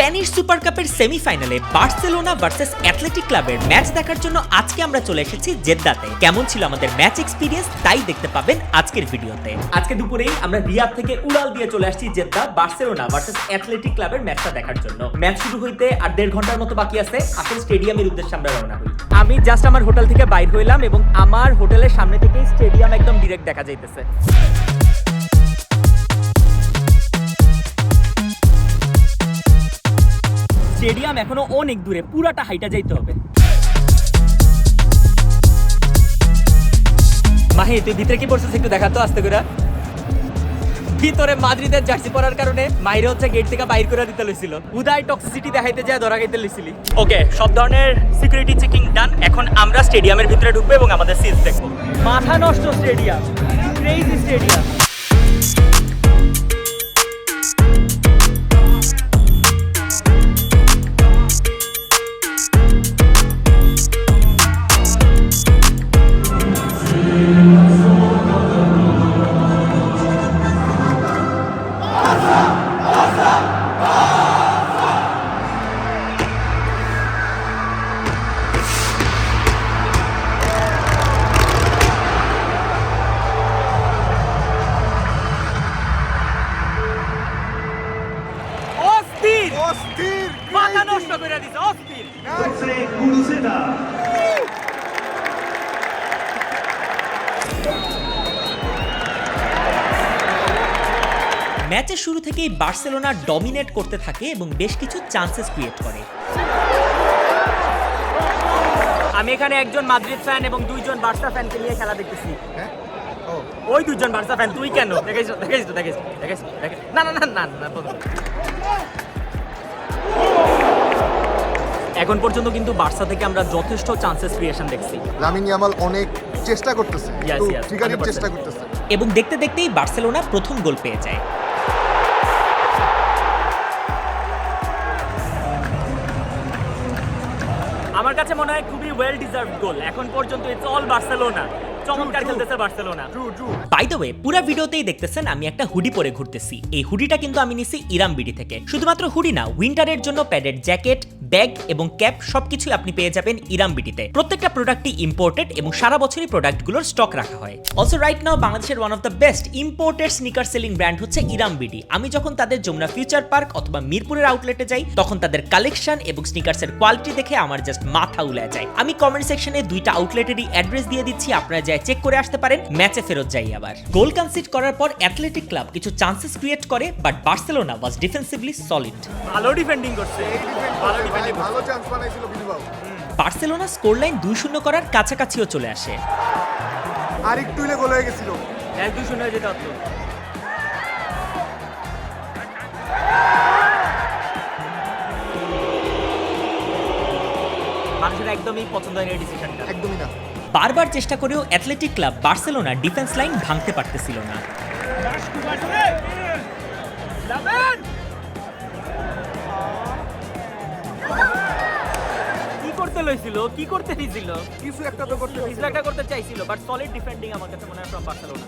Spanish super কাপের সেমিফাইনালে Barcelona versus Athletic ক্লাবের ম্যাচ দেখার জন্য আজকে আমরা চলে এসেছি জেদ্দাতে। কেমন ছিল আমাদের ম্যাচ এক্সপিরিয়েন্স তাই দেখতে পাবেন আজকের ভিডিওতে। আজকে দুপুরেই আমরা রিয়াদ থেকে উড়াল দিয়ে চলে আসছি জেদ্দা বার্সেলোনা ভার্সেস অ্যাথলেটিক ক্লাবের ম্যাচটা দেখার জন্য। ম্যাচ শুরু হইতে আর দেড় ঘণ্টার মতো বাকি আছে, আসল স্টেডিয়ামের উদ্দেশ্যে আমরা রওনা হই। আমি জাস্ট আমার হোটেল থেকে বাইর হইলাম এবং আমার হোটেলের সামনে থেকেই স্টেডিয়াম একদম ডিরেক্ট দেখা যাইতেছে। স্টেডিয়াম এখনও অনেক দূরে পুরাটা হাইটা যাইতে হবে। মাহি তুই ভিতরে কি পড়ছিস একটু দেখাতো আস্তে করে। ভিতরে মাদ্রিদের জার্সি পরার কারণে মাইরে হচ্ছে গেট থেকে বাইর করে দিতে লইছিল। উদয় টক্সিসিটি দেখাইতে যায় ধরা গাইতে লইছিলি। ওকে সব ধরনের সিকিউরিটি চেকিং ডান এখন আমরা স্টেডিয়ামের ভিতরে ঢুকবো এবং আমাদের সিট দেখব। মাথা নষ্ট স্টেডিয়াম ক্রেজি স্টেডিয়াম অস্থির মাথা নষ্ট করে দিছে অস্থির. ম্যাচের শুরু থেকেই বার্সেলোনা ডমিনেট করতে থাকে এবং বেশ কিছু চান্সেস ক্রিয়েট করে আমি এখানে একজন মাদ্রিদ ফ্যান এবং দুইজন বার্সা ফ্যানকে নিয়ে খেলা দেখতেছি হ্যাঁ ও ওই দুজন বার্সা ফ্যান তুই কেন দেখাইছ দেখাইছ দেখাইছ দেখাইছ দেখাইছ না না না না না। এখন পর্যন্ত কিন্তু বার্সা থেকে আমরা যথেষ্ট চান্সেস ক্রিয়েশন দেখছি। লামিন ইয়ামাল অনেক চেষ্টা করতেছে Yes, yes, ঠিকানির 100%. চেষ্টা করতেছে। এবং দেখতে দেখতেই বার্সেলোনা প্রথম গোল পেয়ে যায়। আমার কাছে মনে হয় খুবই ওয়েল ডিজার্ভ গোল এখন পর্যন্ত ইটস অল বার্সেলোনা চমৎকার True, true. খেলতেছে Barcelona. True true by the way পুরো ভিডিওতেই দেখতেছেন আমি একটা হুডি পরে ঘুরতেছি। এই হুডিটা কিন্তু আমি নিছি ইরাম বিডি থেকে। শুধুমাত্র হুডি না উইন্টারের জন্য প্যাডেড জ্যাকেট ব্যাগ এবং ক্যাপ সবকিছুই আপনি পেয়ে যাবেন ইরাম বিডিতে। প্রত্যেকটা প্রোডাক্টই ইম্পোর্টেড এবং সারা বছরই প্রোডাক্টগুলোর স্টক রাখা হয়। অলসো রাইট নাও বাংলাদেশের one of the best imported sneaker selling brand হচ্ছে ইরাম বিডি। আমি যখন তাদের যমুনা ফিউচার পার্ক অথবা মিরপুরের আউটলেটে যাই তখন তাদের কালেকশন এবং স্নিকার্সের কোয়ালিটি দেখে আমার জাস্ট মাথা উলায় যায়। আমি কমেন্ট সেকশনে দুইটা আউটলেটেরই অ্যাড্রেস দিয়ে দিচ্ছি আপনারা যাই চেক করে আসতে পারেন ম্যাচে ফেরত যাই আবার। গোল কনসিড করার পর অ্যাথলেটিক ক্লাব কিছু চান্সেস ক্রিয়েট করে but Barcelona was defensively solid ভালো ডিফেন্ডিং করছে। ভালো ডিফেন্ডিং ভালো চান্স বানাইছিল বিলবাও। বার্সেলোনা স্কোর লাইন দুই শূন্য করার কাছাকাছিও চলে আসে। আর একটু হলে গোল হয়ে গেছিল। এক দুই শূন্য যেটা হতো। মানুষের একদমই পছন্দ হয় এই ডিসিশনটা একদমই না। বারবার চেষ্টা করেও Athletic Club Barcelona defence line ভাঙতে পারতেছিল না। কি করতে লইছিল? কি করতে দিছিল? কিছু একটা তো করতে কিছু একটা করতে চাইছিল বাট সলিড ডিফেন্ডিং আমার কাছে মনে হয় from Barcelona.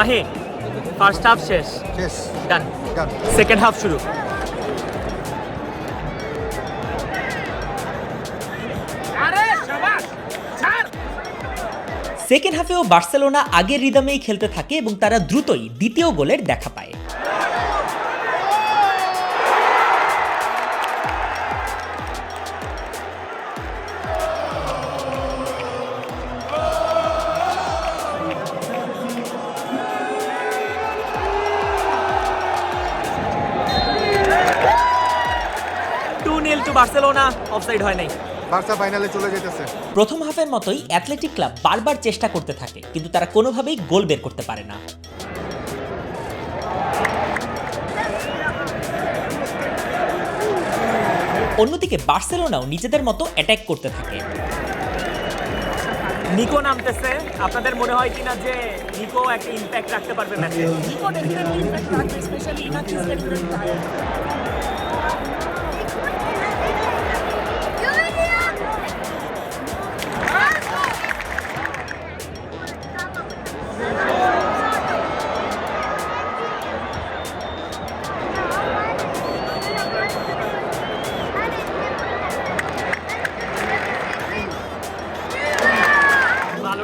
Mahi first half শেষ। শেষ। ডান সেকেন্ড হাফ শুরু! সেকেন্ড হাফেও বার্সেলোনা আগের রিদমেই খেলতে থাকে এবং তারা দ্রুতই দ্বিতীয় গোলের দেখা পায়। টু বার্সেলোনা অফসাইড হয় নাই। বার্সা ফাইনালে চলে যেতেছে। প্রথম হাফের মতোই অ্যাথলেটিক ক্লাব বারবার চেষ্টা করতে থাকে কিন্তু তারা কোনোভাবেই গোল বের করতে পারে না। অন্যদিকে বার্সেলোনাও নিজেদের মতো অ্যাটাক করতে থাকে। নিকো নামতেছে। আপনাদের মনে হয় কিনা যে নিকো একটা ইম্প্যাক্ট রাখতে পারবে ম্যাচে? নিকো ইম্প্যাক্ট রাখবে স্পেশালি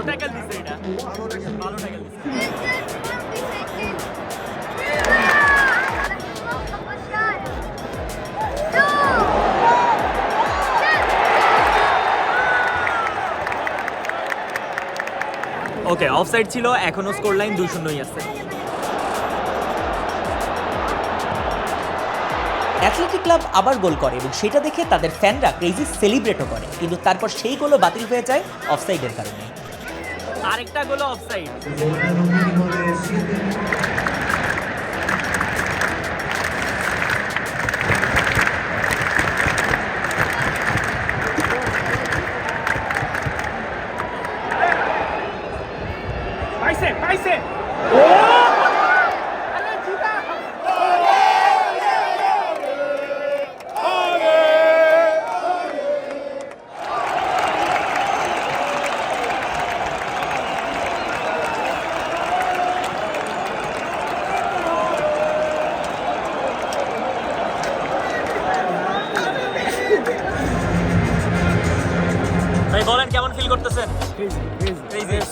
ট্যাকল দিছে এটা ভালো দিছে ওকে অফসাইড ছিল, এখনও স্কোর লাইন দুই শূন্যই আছে। অ্যাথলেটিক ক্লাব আবার গোল করে এবং সেটা দেখে তাদের ফ্যানরা ক্রেজি সেলিব্রেটও করে। কিন্তু তারপর সেই গোলও বাতিল হয়ে যায় অফসাইডের কারণে। আরেকটা গোল অফসাইড পাইছে পাইছে। কেমন ফিল করতেছেন.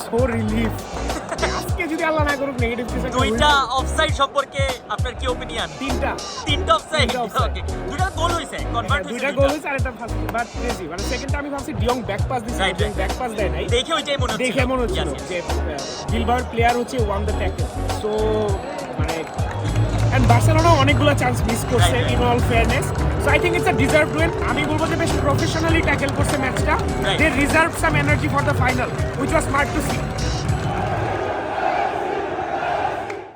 সো রিলিফ আজকে যদি আল্লাহ না করুক নেগেটিভ কিছু দুইটা অফসাইড সম্পর্কে আপনার কি ওপিনিয়ন তিনটা। তিনটা অফসাইড ওকে দুইটা গোল হইছে কনভার্ট হ্যাঁ, হইছে দুইটা গোল হয়েছে আর একটা ফার্স্ট বাট ক্রেজি মানে সেকেন্ডটা আমি ভাবছি ডিয়ং ব্যাক পাস দিছে ডিয়ং ব্যাক পাস দেয় নাই। দেখে ওইটাই মনে হচ্ছে দেখে মনে হচ্ছিল যে গিলবার প্লেয়ার হচ্ছে ওয়ান দ্য ট্যাকেল সো মানে অ্যান্ড বার্সেলোনা অনেকগুলো চান্স মিস করছে. In all fairness so I think it's a deserve win আমি বলব যে বেশ প্রফেশনালি ট্যাকেল করছে ম্যাচটা. They reserve some energy for the final which was smart to see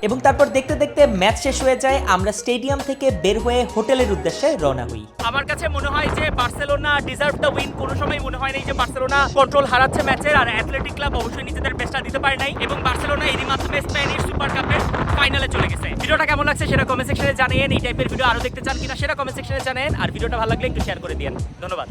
এবং তারপর দেখতে দেখতে ম্যাচ শেষ হয়ে যায়, আমরা স্টেডিয়াম থেকে বের হয়ে হোটেলের উদ্দেশ্যে রওনা হই। আমার কাছে মনে হয় যে বার্সেলোনা ডিজার্ভ দ্য উইন কোনো সময় মনে হয় নাই যে বার্সেলোনা কন্ট্রোল হারাচ্ছে ম্যাচের, আর অ্যাথলেটিক ক্লাব অবশ্যই নিজেদের বেস্টটা দিতে পারে নাই। এবং বার্সেলোনা এরই মাধ্যমে স্প্যানিশ সুপার কাপের ফাইনালে চলে গেছে। ভিডিওটা কেমন লাগছে সেটা কমেন্ট সেকশনে জানিয়ে, এই টাইপের ভিডিও আরও দেখতে চান কিনা সেটা কমেন্ট সেকশনে জানেন। আর ভিডিওটা ভালো লাগলে একটু শেয়ার করে দিন ধন্যবাদ।